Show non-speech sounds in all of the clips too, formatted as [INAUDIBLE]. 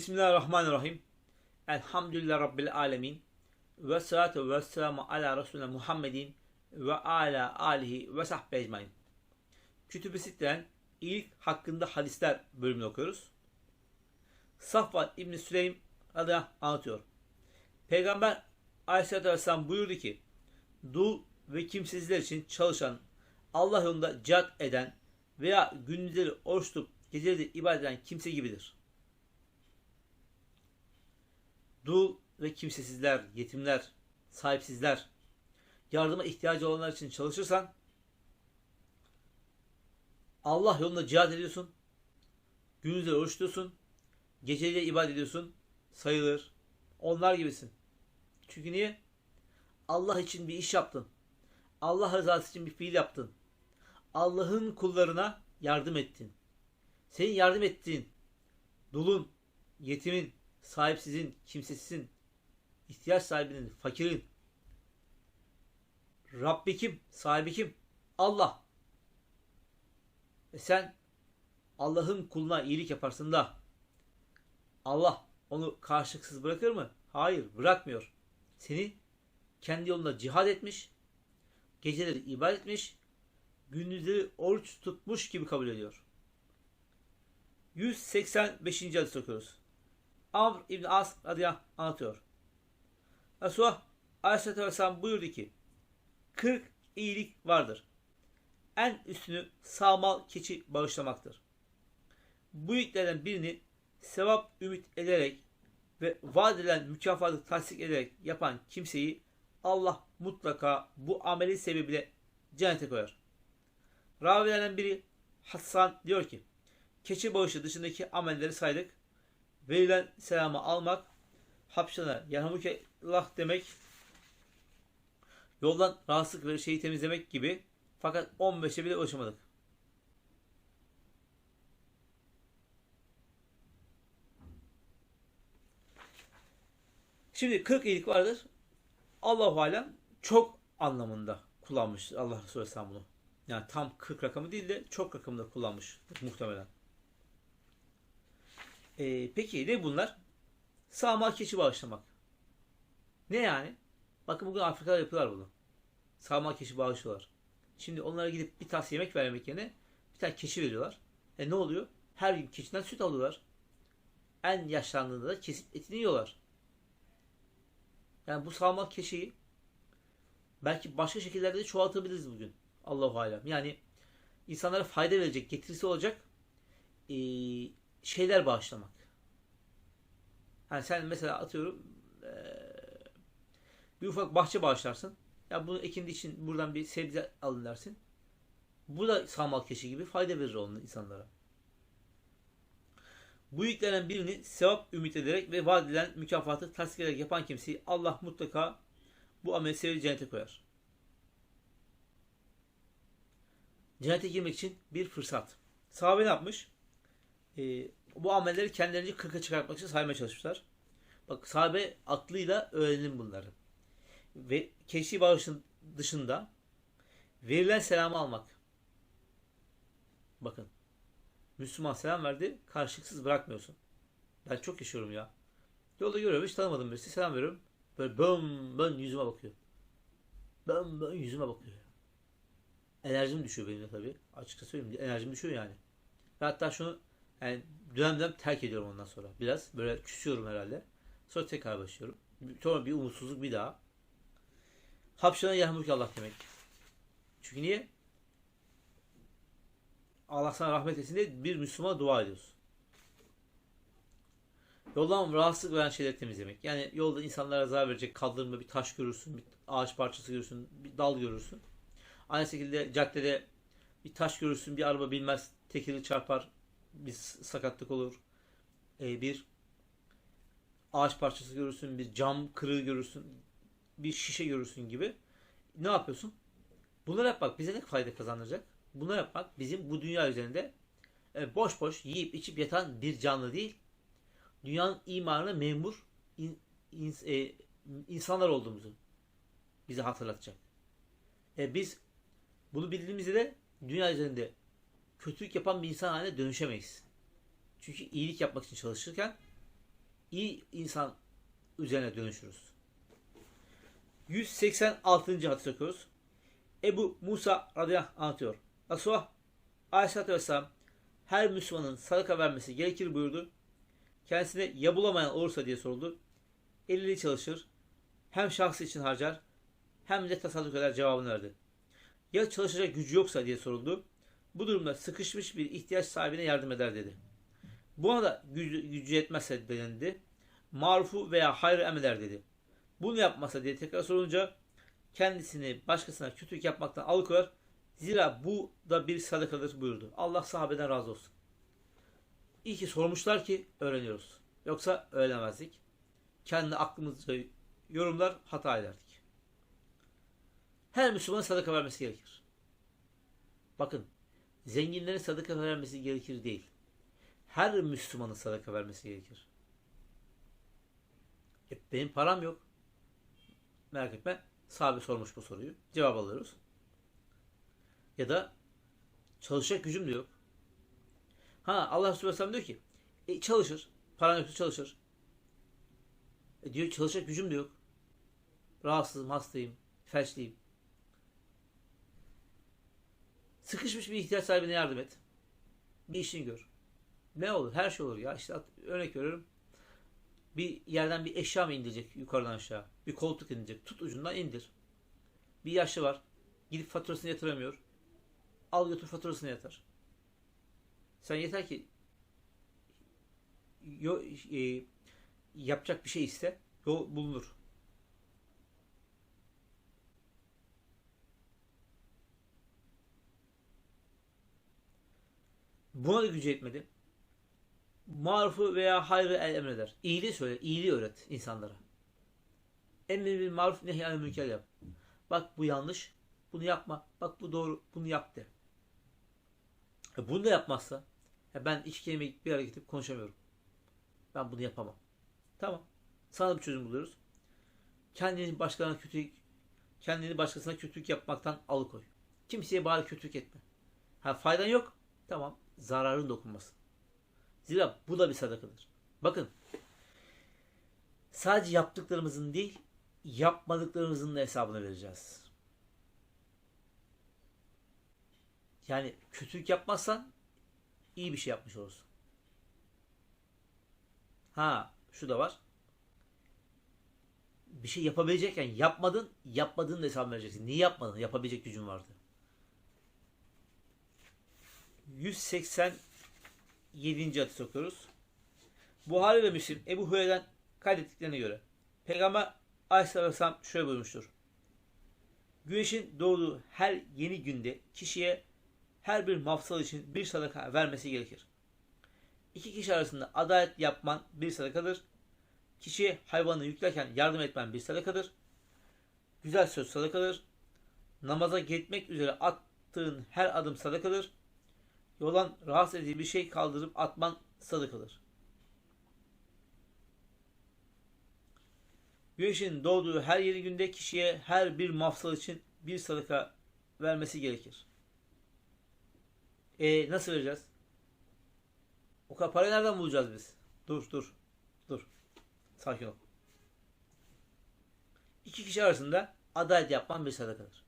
Bismillahirrahmanirrahim. Elhamdülillah Rabbil alemin. Ve salatu ve selamu ala Resulüne Muhammedin ve ala alihi ve sahbihi ecmain. Kütüb-i Sitte'den iyilik hakkında hadisler bölümünü okuyoruz. Safvan İbni Süleym adına anlatıyor. Peygamber Aleyhisselatü Vesselam buyurdu ki dul ve kimsizler için çalışan, Allah yolunda cihat eden veya gündüzleri oruç tutup geceleri ibadet eden kimse gibidir. Dul ve kimsesizler, yetimler, sahipsizler, yardıma ihtiyacı olanlar için çalışırsan Allah yolunda cihat ediyorsun, gündüzleri oruç tutuyorsun, geceleri ibadet ediyorsun, sayılır. Onlar gibisin. Çünkü niye? Allah için bir iş yaptın. Allah rızası için bir fiil yaptın. Allah'ın kullarına yardım ettin. Senin yardım ettiğin dulun, yetimin, sahipsizin, kimsesizin, ihtiyaç sahibinin, fakirin, Rabbi kim? Sahibi kim? Allah. Ve sen Allah'ın kuluna iyilik yaparsın da Allah onu karşılıksız bırakır mı? Hayır, bırakmıyor. Seni kendi yolunda cihad etmiş, geceleri ibadet etmiş, gündüzleri oruç tutmuş gibi kabul ediyor. 185. hadis okuyoruz. Amr İbn As radıyallahu anlatıyor. Resulullah Aleyhisselatü Vesselam buyurdu ki 40 iyilik vardır. En üstünü sağmal keçi bağışlamaktır. Bu iyiliklerden birini sevap ümit ederek ve vaat edilen mükafatı tasdik ederek yapan kimseyi Allah mutlaka bu ameli sebebiyle cennete koyar. Ravilerden biri Hassan diyor ki keçi bağışı dışındaki amelleri saydık. Verilen selamı almak, hapşana yarhamukallah demek, yoldan rahatsızlık ve şeyi temizlemek gibi fakat 15'e bile ulaşamadık. Şimdi 40 iyilik vardır. Allahu alem çok anlamında kullanmış Allah Resulü Aleyhisselam bunu. Yani tam 40 rakamı değil de çok rakamında kullanmış muhtemelen. Ee, peki ne bunlar? Sağma keçi bağışlamak. Ne yani? Bakın bugün Afrika'da yapıyorlar bunu. Sağma keçi bağışlıyorlar. Şimdi onlara gidip bir tas yemek vermek yerine bir tane keçi veriyorlar. E ne oluyor? Her gün keçiden süt alıyorlar. En yaşlandığında da kesip etini yiyorlar. Yani bu sağma keçiyi belki başka şekillerde de çoğaltabiliriz bugün. Allahu alem. Yani insanlara fayda verecek, getirisi olacak ee, şeyler bağışlamak. Yani sen mesela atıyorum bir ufak bahçe bağışlarsın. Ya bunu ekindi için buradan bir sebze alın dersin. Bu da sağmal keçi gibi fayda verir onun insanlara. Bu yüklerden birini sevap ümit ederek ve vaat edilen mükafatı tasdik ederek yapan kimseyi Allah mutlaka bu ameli sebebi cennete koyar. Cennete girmek için bir fırsat. Sahabe ne yapmış? Ee, bu amelleri kendilerince kırka çıkartmak için saymaya çalışmışlar. Bak sahabe aklıyla öğrenin bunları. Ve keşi bağışın dışında verilen selamı almak. Bakın. Müslüman selam verdi. Karşılıksız bırakmıyorsun. Ben çok yaşıyorum ya. Yolda görüyorum. Hiç tanımadım birisi. Selam veriyorum. Böyle bön bön yüzüme bakıyor. Bön bön yüzüme bakıyor. Enerjim düşüyor benim de tabii. Açıkça söyleyeyim. Enerjim düşüyor yani. Ve hatta şunu yani dönem dönem terk ediyorum ondan sonra. Biraz böyle küsüyorum herhalde. Sonra tekrar başlıyorum. Sonra bir umutsuzluk bir daha. Hapşana yahmurk Allah demek. Çünkü niye? Allah sana rahmet etsin diye bir Müslümana dua ediyorsun. Yoldan rahatsızlık veren şeyleri temizlemek. Yani yolda insanlara zarar verecek kaldırımda bir taş görürsün, bir ağaç parçası görürsün, bir dal görürsün. Aynı şekilde caddede bir taş görürsün, bir araba bilmez, tekeri çarpar, bir sakatlık olur. Ee, bir ağaç parçası görürsün, bir cam kırığı görürsün, bir şişe görürsün gibi. Ne yapıyorsun? Bunları yapmak bize ne fayda kazandıracak? Bunu yapmak bizim bu dünya üzerinde e, boş boş yiyip içip yatan bir canlı değil. Dünyanın imarına memur in, in, e, insanlar olduğumuzu bize hatırlatacak. E, biz bunu bildiğimizde de dünya üzerinde kötülük yapan bir insan haline dönüşemeyiz. Çünkü iyilik yapmak için çalışırken iyi insan üzerine dönüşürüz. 186. hadis okuyoruz. Ebu Musa radıyallahu anlatıyor. Resulullah Aleyhisselatü Vesselam her Müslümanın sadaka vermesi gerekir buyurdu. Kendisine ya bulamayan olursa diye soruldu. Eliyle çalışır. Hem şahsı için harcar hem de tasadduk eder cevabını verdi. Ya çalışacak gücü yoksa diye soruldu. Bu durumda sıkışmış bir ihtiyaç sahibine yardım eder dedi. Buna da gücü, gücü yetmezse denendi. Marufu veya hayrı emreder dedi. Bunu yapmasa diye tekrar sorunca kendisini başkasına kötülük yapmaktan alıkoyar. Zira bu da bir sadakadır buyurdu. Allah sahabeden razı olsun. İyi ki sormuşlar ki öğreniyoruz. Yoksa öğrenemezdik. Kendi aklımızca yorumlar hata ederdik. Her Müslümanın sadaka vermesi gerekir. Bakın, zenginlerin sadaka vermesi gerekir değil. Her Müslümanın sadaka vermesi gerekir. E, benim param yok. Merak etme. Sahabe sormuş bu soruyu. Cevap alıyoruz. Ya da çalışacak gücüm de yok. Ha Allah Resulü diyor ki e, çalışır. Paran yoksa çalışır. E, diyor çalışacak gücüm de yok. Rahatsızım, hastayım, felçliyim. Sıkışmış bir ihtiyaç sahibine yardım et. Bir işini gör. Ne olur? Her şey olur ya. İşte at- örnek veriyorum. Bir yerden bir eşya mı indirecek yukarıdan aşağı? Bir koltuk indirecek. Tut ucundan indir. Bir yaşlı var. Gidip faturasını yatıramıyor. Al götür faturasını yatar. Sen yeter ki yo, e, yapacak bir şey iste. Yol bulunur. Buna da gücü yetmedi. Marufu veya hayrı el emreder. İyiliği söyle, iyiliği öğret insanlara. Emri bil maruf nehyanı münker yap. Bak bu yanlış, bunu yapma. Bak bu doğru, bunu yap de. E bunu da yapmazsa, e ben iki kelime bir araya getirip konuşamıyorum. Ben bunu yapamam. Tamam. Sana bir çözüm buluyoruz. Kendini başkalarına kötülük, kendini başkasına kötülük yapmaktan alıkoy. Kimseye bari kötülük etme. Ha faydan yok. Tamam. Zararın dokunmasın. Zira bu da bir sadakadır. Bakın. Sadece yaptıklarımızın değil, yapmadıklarımızın da hesabını vereceğiz. Yani kötülük yapmazsan iyi bir şey yapmış olursun. Ha, şu da var. Bir şey yapabilecekken yapmadın, yapmadığın da hesabını vereceksin. Niye yapmadın? Yapabilecek gücün vardı. 187. hadis okuyoruz. Buhari ve Müslim Ebu Hureyre'den kaydettiklerine göre Peygamber Aleyhisselatü Vesselam şöyle buyurmuştur. Güneşin doğduğu her yeni günde kişiye her bir mafsal için bir sadaka vermesi gerekir. İki kişi arasında adalet yapman bir sadakadır. Kişiye hayvanı yüklerken yardım etmen bir sadakadır. Güzel söz sadakadır. Namaza gitmek üzere attığın her adım sadakadır. Yoldan rahatsız edici bir şey kaldırıp atman sadakadır. Güneşin doğduğu her yeni günde kişiye her bir mafsal için bir sadaka vermesi gerekir. E nasıl vereceğiz? O kadar parayı nereden bulacağız biz? Dur dur. Dur. Sakin ol. İki kişi arasında adalet yapman bir sadakadır.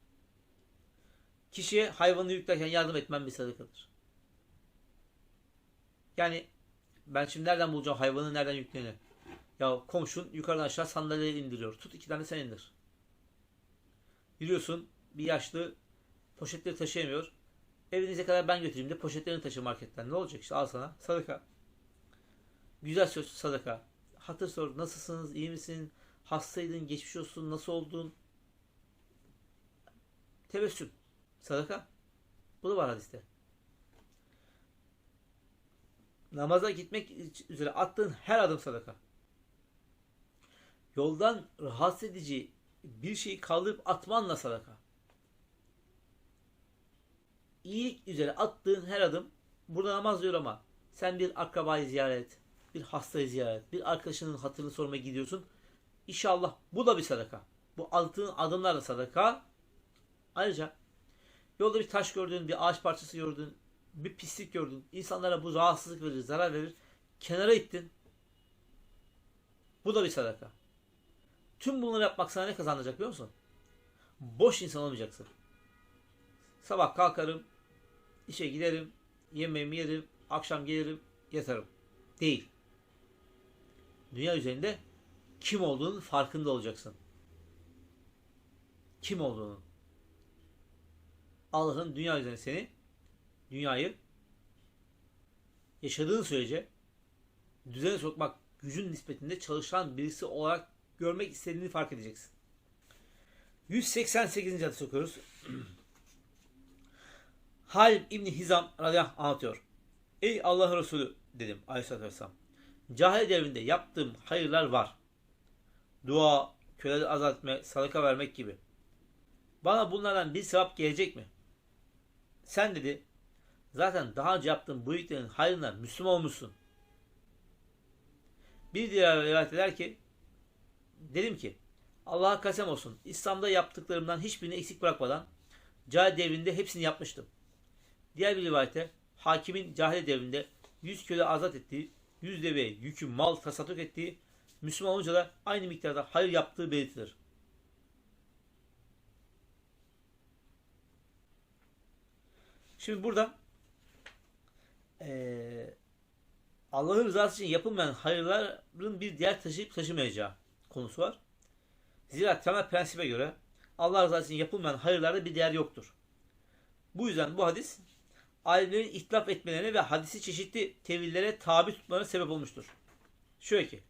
Kişiye hayvanı yüklerken yardım etmen bir sadakadır. Yani ben şimdi nereden bulacağım hayvanı nereden yükleyeni? Ya komşun yukarıdan aşağı sandalye indiriyor. Tut iki tane sen indir. Yürüyorsun bir yaşlı poşetleri taşıyamıyor. Evinize kadar ben götüreyim de poşetlerini taşı marketten. Ne olacak işte al sana sadaka. Güzel söz sadaka. Hatır sor nasılsınız iyi misin? Hastaydın geçmiş olsun nasıl oldun? Tebessüm. Sadaka. Bu da var hadiste. Namaza gitmek üzere attığın her adım sadaka. Yoldan rahatsız edici bir şeyi kaldırıp atmanla sadaka. İyilik üzere attığın her adım burada namaz diyor ama sen bir akrabayı ziyaret, bir hastayı ziyaret, bir arkadaşının hatırını sormaya gidiyorsun. İnşallah bu da bir sadaka. Bu attığın adımlar da sadaka. Ayrıca yolda bir taş gördün, bir ağaç parçası gördün, bir pislik gördün. İnsanlara bu rahatsızlık verir, zarar verir. Kenara ittin. Bu da bir sadaka. Tüm bunları yapmak sana ne kazandıracak biliyor musun? Boş insan olmayacaksın. Sabah kalkarım, işe giderim, yemeğimi yerim, akşam gelirim, yatarım. Değil. Dünya üzerinde kim olduğunun farkında olacaksın. Kim olduğunu. Allah'ın dünya üzerinde seni, dünyayı yaşadığın sürece düzene sokmak gücün nispetinde çalışan birisi olarak görmek istediğini fark edeceksin. 188. hadis okuyoruz. [CLEARS THROAT] Halid İbni Hizam radıyallahu anlatıyor. Ey Allah Resulü dedim aleyhissalatü vesselam. Cahil devrinde yaptığım hayırlar var. Dua, köleleri azat etme, sadaka vermek gibi. Bana bunlardan bir sevap gelecek mi? Sen dedi, zaten daha önce yaptığın bu iyiliklerin hayrına Müslüman olmuşsun. Bir diğer rivayet eder ki, dedim ki, Allah'a kasem olsun, İslam'da yaptıklarımdan hiçbirini eksik bırakmadan, cahil devrinde hepsini yapmıştım. Diğer bir rivayete, hakimin cahil devrinde 100 köle azat ettiği, 100 deve yükü mal tasadduk ettiği, Müslüman olunca da aynı miktarda hayır yaptığı belirtilir. Şimdi burada eee Allah'ın rızası için yapılmayan hayırların bir diğer taşıyıp taşımayacağı konusu var. Zira temel prensibe göre Allah rızası için yapılmayan hayırlarda bir değer yoktur. Bu yüzden bu hadis alimlerin ihtilaf etmelerine ve hadisi çeşitli tevillere tabi tutmalarına sebep olmuştur. Şöyle ki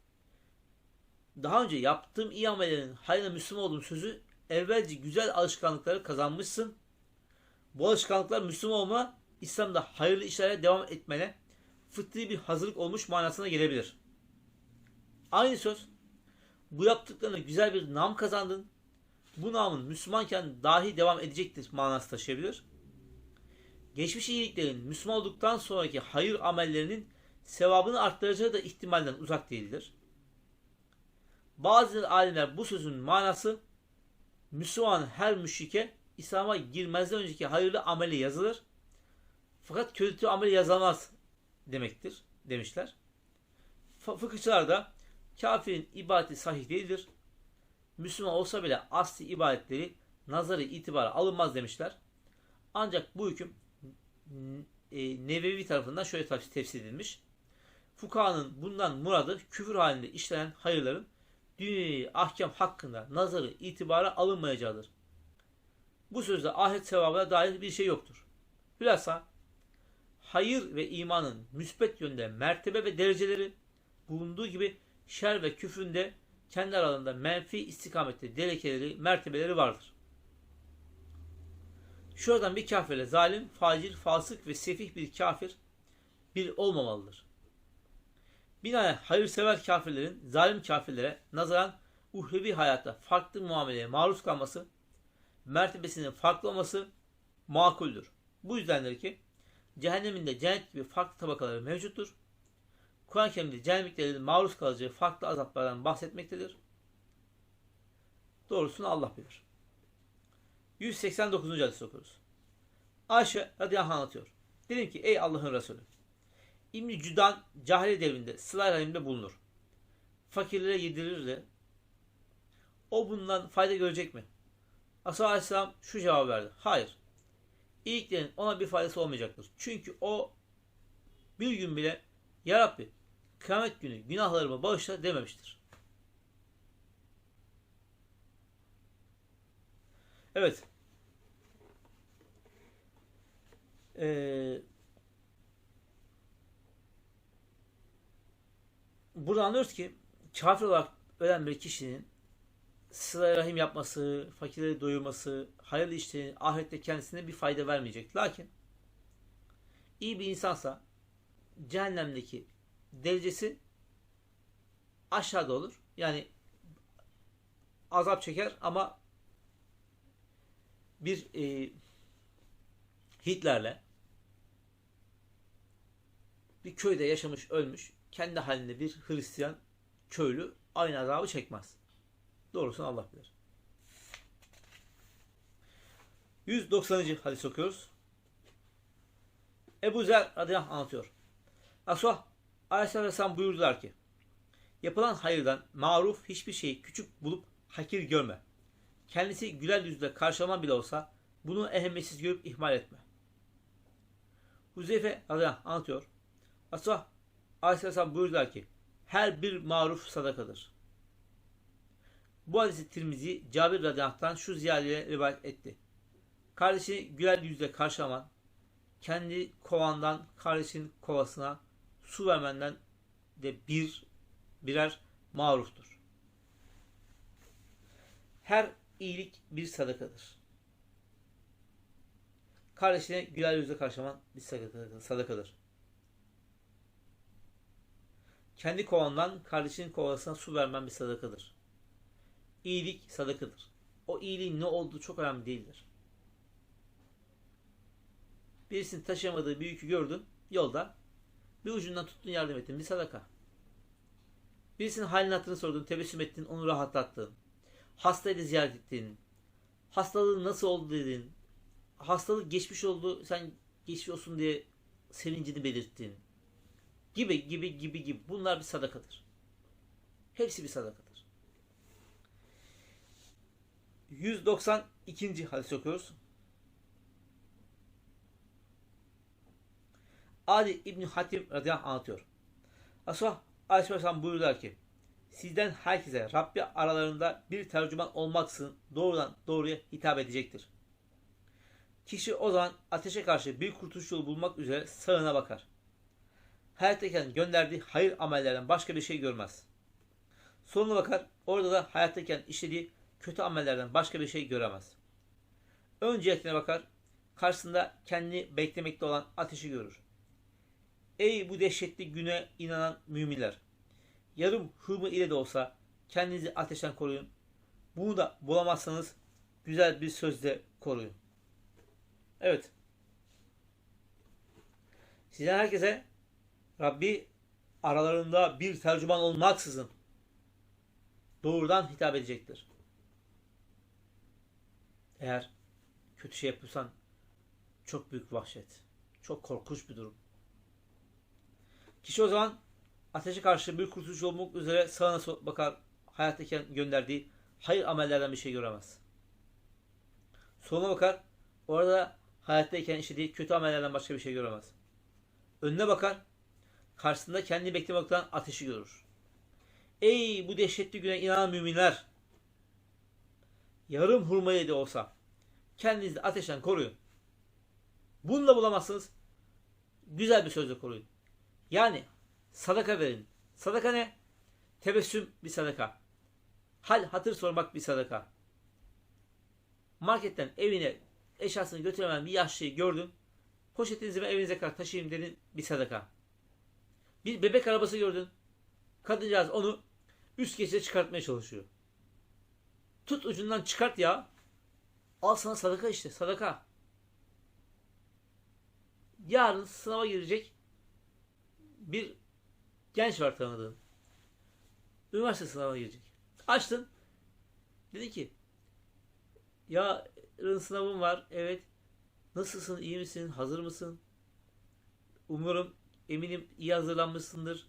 daha önce yaptığım iyi amellerin hayrına Müslüman olduğum sözü evvelce güzel alışkanlıkları kazanmışsın. Bu alışkanlıklar Müslüman olma, İslam'da hayırlı işlere devam etmene fıtri bir hazırlık olmuş manasına gelebilir. Aynı söz bu yaptıklarına güzel bir nam kazandın. Bu namın Müslümanken dahi devam edecektir manası taşıyabilir. Geçmiş iyiliklerin Müslüman olduktan sonraki hayır amellerinin sevabını arttıracağı da ihtimalden uzak değildir. Bazı alimler bu sözün manası Müslüman her müşrike İslam'a girmezden önceki hayırlı ameli yazılır. Fakat kötü ameli yazılmaz demektir demişler. Fıkıhçılar da kafirin ibadeti sahih değildir. Müslüman olsa bile asli ibadetleri nazarı itibara alınmaz demişler. Ancak bu hüküm e, Nevevi tarafından şöyle tefsir edilmiş. Fukahanın bundan muradı küfür halinde işlenen hayırların dünyevi ahkam hakkında nazarı itibara alınmayacağıdır. Bu sözde ahiret sevabına dair bir şey yoktur. Hülasa hayır ve imanın müsbet yönde mertebe ve dereceleri bulunduğu gibi şer ve küfrün de kendi aralarında menfi istikamette delekeleri, mertebeleri vardır. Şuradan bir kafirle zalim, facir, fasık ve sefih bir kafir bir olmamalıdır. Binaen hayırsever kafirlerin zalim kafirlere nazaran uhrevi hayatta farklı muameleye maruz kalması, mertebesinin farklı olması makuldür. Bu yüzdendir ki cehenneminde cennet gibi farklı tabakaları mevcuttur. Kur'an-ı Kerim'de cehennemliklerin maruz kalacağı farklı azaplardan bahsetmektedir. Doğrusunu Allah bilir. 189. hadis okuruz. Ayşe radıyallahu anh anlatıyor. Dedim ki ey Allah'ın Resulü. İbn-i Cüdan cahiliye devrinde sıla rahimde bulunur. Fakirlere yedirir o bundan fayda görecek mi? Asa Aleyhisselam şu cevap verdi. Hayır. İyiliklerin ona bir faydası olmayacaktır. Çünkü o bir gün bile Ya Rabbi kıyamet günü günahlarımı bağışla dememiştir. Evet. Ee, burada anlıyoruz ki kafir olarak ölen bir kişinin sıla rahim yapması, fakirleri doyurması, hayırlı işlerin ahirette kendisine bir fayda vermeyecek. Lakin iyi bir insansa cehennemdeki derecesi aşağıda olur. Yani azap çeker ama bir e, Hitler'le bir köyde yaşamış ölmüş kendi halinde bir Hristiyan köylü aynı azabı çekmez. Doğrusunu Allah bilir. 190. hadis okuyoruz. Ebu Zer radıyallahu anlatıyor. Asuh Aleyhisselam buyurdular ki Yapılan hayırdan maruf hiçbir şeyi küçük bulup hakir görme. Kendisi güler yüzle karşılaman bile olsa bunu ehemmiyetsiz görüp ihmal etme. Huzeyfe radıyallahu anlatıyor. Resulullah aleyhisselam buyurdular ki her bir maruf sadakadır. Bu hadisi Tirmizi Cabir radıyallahu şu ziyadeyle rivayet etti. Kardeşini güler yüzle karşılaman, kendi kovandan kardeşinin kovasına su vermenden de bir birer maruftur. Her iyilik bir sadakadır. Kardeşine güler yüzle karşılaman bir sadakadır. Kendi kovandan kardeşinin kovasına su vermen bir sadakadır. İyilik sadakadır. O iyiliğin ne olduğu çok önemli değildir. Birisinin taşıyamadığı bir yükü gördün yolda. Bir ucundan tuttun yardım ettin. Bir sadaka. Birisinin halini hatırını sordun, tebessüm ettin, onu rahatlattın. Hastaydı ziyaret ettin. Hastalığın nasıl oldu dedin. Hastalık geçmiş oldu, sen geçmiş olsun diye sevincini belirttin. Gibi gibi gibi gibi. Bunlar bir sadakadır. Hepsi bir sadakadır. 192. hadis okuyoruz. Ali İbni Hatim radıyallahu anh anlatıyor. Resulullah Aleyhisselam buyurdular ki sizden herkese Rabbi aralarında bir tercüman olmaksızın doğrudan doğruya hitap edecektir. Kişi o zaman ateşe karşı bir kurtuluş yolu bulmak üzere sağına bakar. Hayattayken gönderdiği hayır amellerden başka bir şey görmez. Sonuna bakar, orada da hayattayken işlediği kötü amellerden başka bir şey göremez. Öncelikine bakar, karşısında kendini beklemekte olan ateşi görür. Ey bu dehşetli güne inanan müminler! Yarım hırmı ile de olsa kendinizi ateşten koruyun. Bunu da bulamazsanız güzel bir sözle koruyun. Evet. Sizden herkese Rabbi aralarında bir tercüman olmaksızın doğrudan hitap edecektir. Eğer kötü şey yapıyorsan çok büyük vahşet. Çok korkunç bir durum. Kişi o zaman ateşe karşı bir kurtuluş olmak üzere sağına bakar hayattayken gönderdiği hayır amellerden bir şey göremez. Soluna bakar orada hayattayken işlediği kötü amellerden başka bir şey göremez. Önüne bakar karşısında kendini beklemekten ateşi görür. Ey bu dehşetli güne inanan müminler! Yarım hurmayı de olsa kendinizi ateşten koruyun. Bunu da bulamazsınız. Güzel bir sözle koruyun. Yani sadaka verin. Sadaka ne? Tebessüm bir sadaka. Hal hatır sormak bir sadaka. Marketten evine eşyasını götüremeyen bir yaşlıyı gördün. Poşetinizi ben evinize kadar taşıyayım dedin bir sadaka. Bir bebek arabası gördün. Kadıncağız onu üst geçide çıkartmaya çalışıyor. Tut ucundan çıkart ya. Al sana sadaka işte sadaka. Yarın sınava girecek bir genç var tanıdığın. Üniversite sınavına girecek. Açtın. Dedi ki yarın sınavım var. Evet. Nasılsın? iyi misin? Hazır mısın? Umarım eminim iyi hazırlanmışsındır.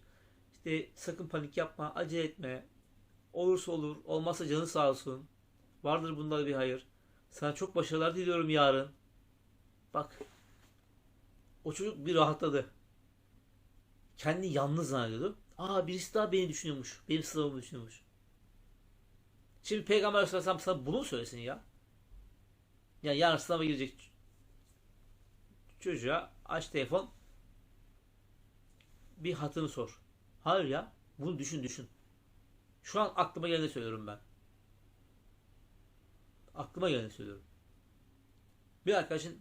İşte sakın panik yapma. Acele etme. Olursa olur. Olmazsa canı sağ olsun. Vardır bunda bir hayır. Sana çok başarılar diliyorum yarın. Bak. O çocuk bir rahatladı. Kendi yalnız zannediyordu. Aa birisi daha beni düşünüyormuş. Benim sınavımı düşünüyormuş. Şimdi Peygamber Aleyhisselam sana bunu mu söylesin ya? Yani yarın sınava girecek çocuğa aç telefon bir hatını sor. Hayır ya. Bunu düşün düşün. Şu an aklıma geleni söylüyorum ben. Aklıma geleni söylüyorum. Bir arkadaşın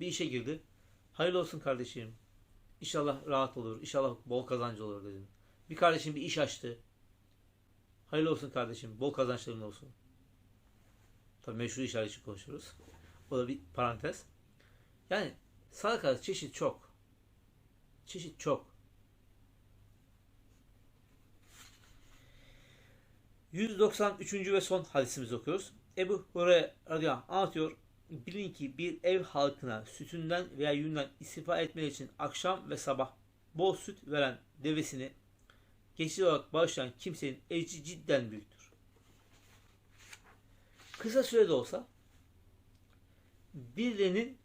bir işe girdi. Hayırlı olsun kardeşim. İnşallah rahat olur. İnşallah bol kazancı olur dedim. Bir kardeşim bir iş açtı. Hayırlı olsun kardeşim. Bol kazançların olsun. Tabii meşhur işler için konuşuyoruz. O da bir parantez. Yani sadaka çeşit çok. Çeşit çok. 193. ve son hadisimizi okuyoruz. Ebu Hureyre radıyallahu anh anlatıyor. Bilin ki bir ev halkına sütünden veya yününden istifa etmeleri için akşam ve sabah bol süt veren devesini geçici olarak bağışlayan kimsenin ecri cidden büyüktür. Kısa sürede olsa birilerinin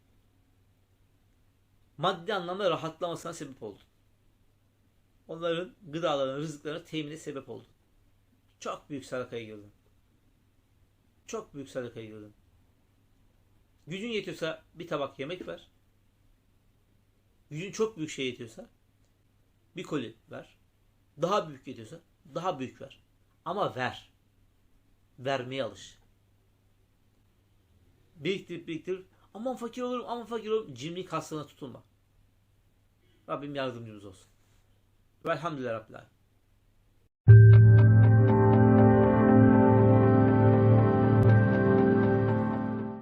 maddi anlamda rahatlamasına sebep oldu. Onların gıdalarını, rızıklarını temine sebep oldu. Çok büyük sadakaya girdin. Çok büyük sadakaya girdin. Gücün yetiyorsa bir tabak yemek ver. Gücün çok büyük şey yetiyorsa bir koli ver. Daha büyük yetiyorsa daha büyük ver. Ama ver. Vermeye alış. Biriktirip biriktirip aman fakir olurum aman fakir olurum cimrilik hastalığına tutulma. Rabbim yardımcımız olsun. Velhamdülillah Rabbil Alemin.